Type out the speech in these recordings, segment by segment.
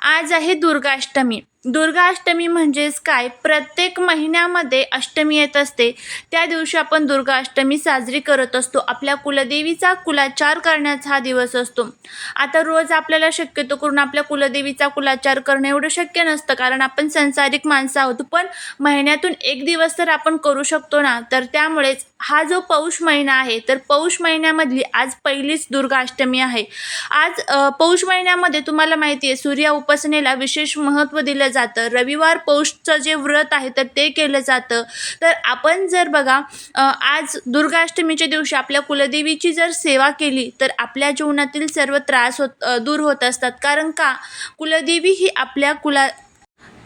आज आहे दुर्गाष्टमी. दुर्गाष्टमी म्हणजेच काय? प्रत्येक महिन्यामध्ये अष्टमी येत असते. त्या दिवशी आपण दुर्गाष्टमी साजरी करत असतो. आपल्या कुलदेवीचा कुलाचार करण्याचा हा दिवस असतो. आता रोज आपल्याला शक्यतो करून आपल्या कुलदेवीचा कुलाचार करणं एवढं शक्य नसतं कारण आपण संसारिक माणसं आहोत. पण महिन्यातून एक दिवस तर आपण करू शकतो ना? तर त्यामुळेच हा जो पौष महिना आहे तर पौष महिन्यामधली आज पहिलीच दुर्गाष्टमी आहे. आज पौष महिन्यामध्ये तुम्हाला माहिती आहे सूर्य उपासनेला विशेष महत्त्व दिलं जातं. रविवार पौषचं जे व्रत आहे तर ते केलं जातं. तर आपण जर बघा आज दुर्गाष्टमीच्या दिवशी आपल्या कुलदेवीची जर सेवा केली तर आपल्या जीवनातील सर्व त्रास होत दूर होत असतात. कारण का? कुलदेवी ही आपल्या कुला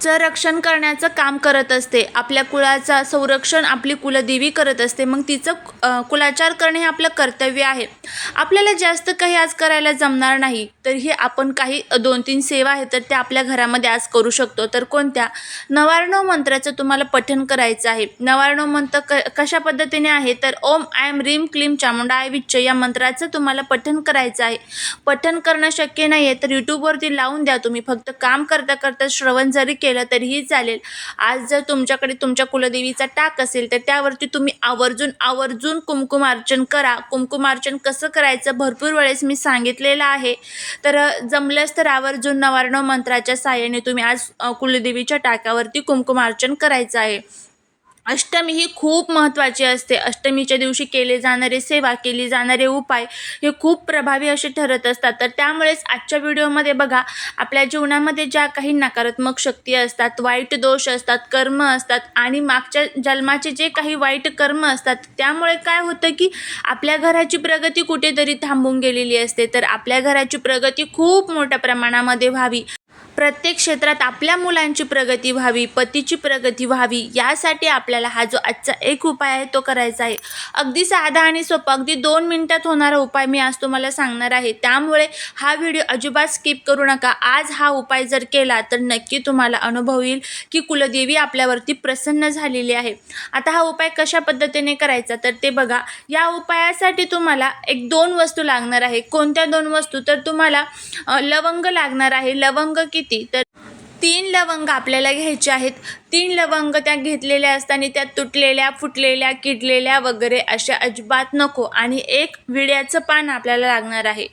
चं रक्षण करण्याचं काम करत असते. आपल्या कुळाचा संरक्षण आपली कुलदेवी करत असते. मग तिचं कुलाचार करणे हे आपलं कर्तव्य आहे. आपल्याला जास्त काही आज करायला जमणार नाही. तरीही आपण काही दोन तीन सेवा आहेत तर त्या आपल्या घरामध्ये आज करू शकतो. तर कोणत्या? नवारणव मंत्राचं तुम्हाला पठन करायचं आहे. नवारणव मंत्र क कशा पद्धतीने आहे? तर ओम आयम रीम क्लीम चामुंडाय विच्च या मंत्राचं तुम्हाला पठन करायचं आहे. पठन करणं शक्य नाही आहे तर यूट्यूबवरती लावून द्या तुम्ही. फक्त काम करता करता श्रवण जरी केलं तरीही चालेल. आज जर तुमच्याकडे तुमच्या कुलदेवीचा टाक असेल तर त्यावरती तुम्ही आवर्जून आवर्जून कुमकुमार्चन करा. कुमकुमार्चन कसं करायचं भरपूर वेळेस मी सांगितलेलं आहे. तर अ, जमलंच तर आवर्जून नवारणव मंत्राच्या साहाय्याने तुम्ही आज कुलदेवीच्या टाकावरती कुमकुमार्चन करायचं आहे. अष्टमी ही खूप महत्त्वाची असते. अष्टमीच्या दिवशी केले जाणारे सेवा केली जाणारे उपाय हे खूप प्रभावी असे ठरत असतात. तर त्यामुळेच आजच्या व्हिडिओमध्ये बघा आपल्या जीवनामध्ये ज्या काही नकारात्मक शक्ती असतात वाईट दोष असतात कर्म असतात आणि मागच्या जन्माचे जे काही वाईट कर्म असतात त्यामुळे काय होतं की आपल्या घराची प्रगती कुठेतरी थांबून गेलेली असते. तर आपल्या घराची प्रगती खूप मोठ्या प्रमाणामध्ये व्हावी. प्रत्येक क्षेत्रात आपल्या मुलांची प्रगती व्हावी पतीची प्रगती व्हावी यासाठी आपल्याला हा जो आजचा एक उपाय आहे तो करायचा आहे. अगदी साधा आणि सोपा अगदी दोन मिनटात होणारा उपाय मी आज तुम्हाला सांगणार आहे. त्यामुळे हा व्हिडिओ अजिबात स्किप करू नका. आज हा उपाय जर केला तर नक्की तुम्हाला अनुभव येईल की कुलदेवी आपल्यावरती प्रसन्न झालेली आहे. आता हा उपाय कशा पद्धतीने करायचा तर ते बघा. या उपायासाठी तुम्हाला एक दोन वस्तू लागणार आहे. कोणत्या दोन वस्तू? तर तुम्हाला लवंग लागणार आहे. लवंग की किती तर तीन लवंग आपल्याला घ्यायचे आहेत. तीन लवंग त्या घेतलेल्या असताना त्या तुटलेल्या फुटलेल्या किडलेल्या वगैरे अशा अजिबात नको. आणि एक विड्याचं पान आपल्याला लागणार आहे.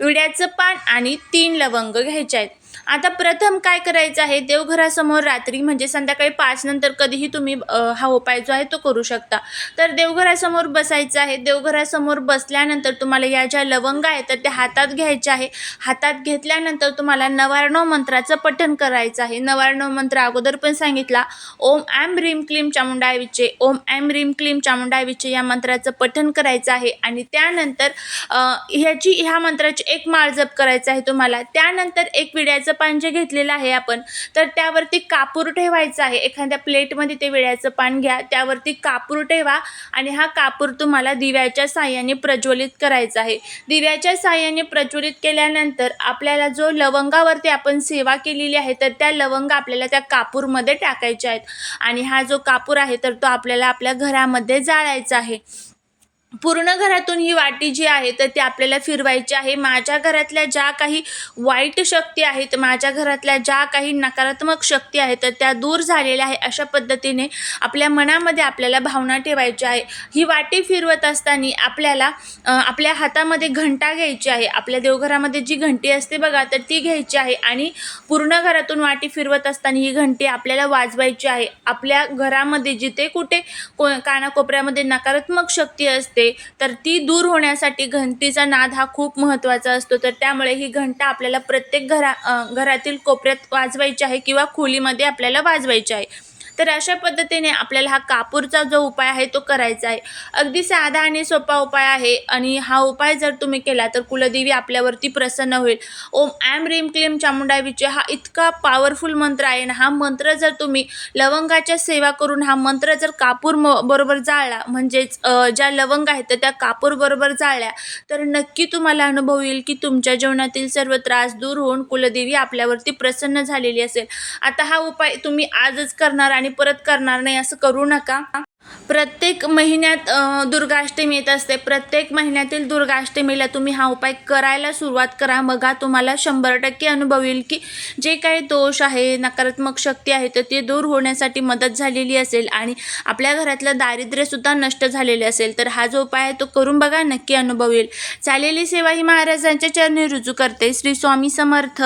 विड्याचं पान आणि तीन लवंग घ्यायचे आहेत. आता प्रथम काय करायचं आहे? देवघरासमोर रात्री म्हणजे संध्याकाळी पाच नंतर कधीही तुम्ही हा उपाय जो आहे तो करू शकता. तर देवघरासमोर बसायचं आहे. देवघरासमोर बसल्यानंतर तुम्हाला या ज्या लवंग आहेत तर त्या हातात घ्यायच्या आहे. हातात घेतल्यानंतर तुम्हाला नवारणव मंत्राचं पठण करायचं आहे. नवारणव मंत्र अगोदर पण सांगितला ओम ॲम रीम क्लीम चामुंडाविचे ओम ॲम रीम क्लीम चामुंडाविचे या मंत्राचं पठण करायचं आहे. आणि त्यानंतर ह्याची ह्या मंत्राची एक माळ जप करायचं आहे तुम्हाला. त्यानंतर एक विड्याचं पान जे घेतलेलं आहे आपण तर त्यावरती कापूर ठेवायचं आहे. एखाद्या प्लेटमध्ये ते विड्याचं पान घ्या त्यावरती कापूर ठेवा आणि हा कापूर तुम्हाला दिव्याच्या साह्याने प्रज्वलित करायचा आहे. दिव्याच्या साह्याने प्रज्वलित केल्यानंतर आपल्याला जो लवंगावरती आपण सेवा केलेली आहे तर त्या लवंग आपल्याला त्या कापूरमध्ये टाकायच्या आहेत. आणि हा जो कापूर आहे तर तो आपल्याला आपल्या घरामध्ये जाळायचा आहे. पूर्ण घरातून ही वाटी जी आहे तर ती आपल्याला फिरवायची आहे. माझ्या घरातल्या ज्या काही वाईट शक्ती आहेत माझ्या घरातल्या ज्या काही नकारात्मक शक्ती आहेत तर त्या दूर झालेल्या आहे अशा पद्धतीने आपल्या मनामध्ये आपल्याला भावना ठेवायची आहे. ही वाटी फिरवत असताना आपल्याला आपल्या हातामध्ये घंटा घ्यायची आहे. आपल्या देवघरामध्ये जी घंटी असते बघा तर ती घ्यायची आहे आणि पूर्ण घरातून वाटी फिरवत असताना ही घंटी आपल्याला वाजवायची आहे. आपल्या घरामध्ये जिथे कुठे को कानाकोपऱ्यामध्ये नकारात्मक शक्ती असते तर ती दूर होण्यासाठी घंटीचा नाद हा खूप महत्त्वाचा असतो. तर त्यामुळे ही घंटा आपल्याला प्रत्येक घरा घरातील कोपऱ्यात वाजवायची आहे किंवा खोलीमध्ये आपल्याला वाजवायची आहे. तर अशा पद्धतीने आपल्याला हा कापूरचा जो उपाय आहे तो करायचा आहे. अगदी साधा आणि सोपा उपाय आहे आणि हा उपाय जर तुम्ही केला तर कुलदेवी आपल्यावरती प्रसन्न होईल. ओम ॲम रीम क्लीम चामुंडावीचे हा इतका पॉवरफुल मंत्र आहे ना हा मंत्र जर तुम्ही लवंगाच्या सेवा करून हा मंत्र जर कापूर म बरोबर जाळला म्हणजेच ज्या लवंग आहेत तर त्या कापूर बरोबर जाळल्या तर नक्की तुम्हाला अनुभव येईल की तुमच्या जीवनातील सर्व त्रास दूर होऊन कुलदेवी आपल्यावरती प्रसन्न झालेली असेल. आता हा उपाय तुम्ही आजच करणार आणि परत करणार नाही असं करू नका. प्रत्येक महिन्यात दुर्गाष्टमी येत असते. प्रत्येक महिन्यातील दुर्गाष्टमीला तुम्ही हा उपाय करायला सुरुवात करा. मग तुम्हाला शंभर टक्के अनुभव येईल की जे काही दोष आहे नकारात्मक शक्ती आहे तर ते दूर होण्यासाठी मदत झालेली असेल आणि आपल्या घरातलं दारिद्र्यसुद्धा नष्ट झालेले असेल तर हा जो उपाय आहे तो करून बघा नक्की अनुभव येईल चालेली सेवा ही महाराजांच्या चरणी रुजू करते. श्री स्वामी समर्थ.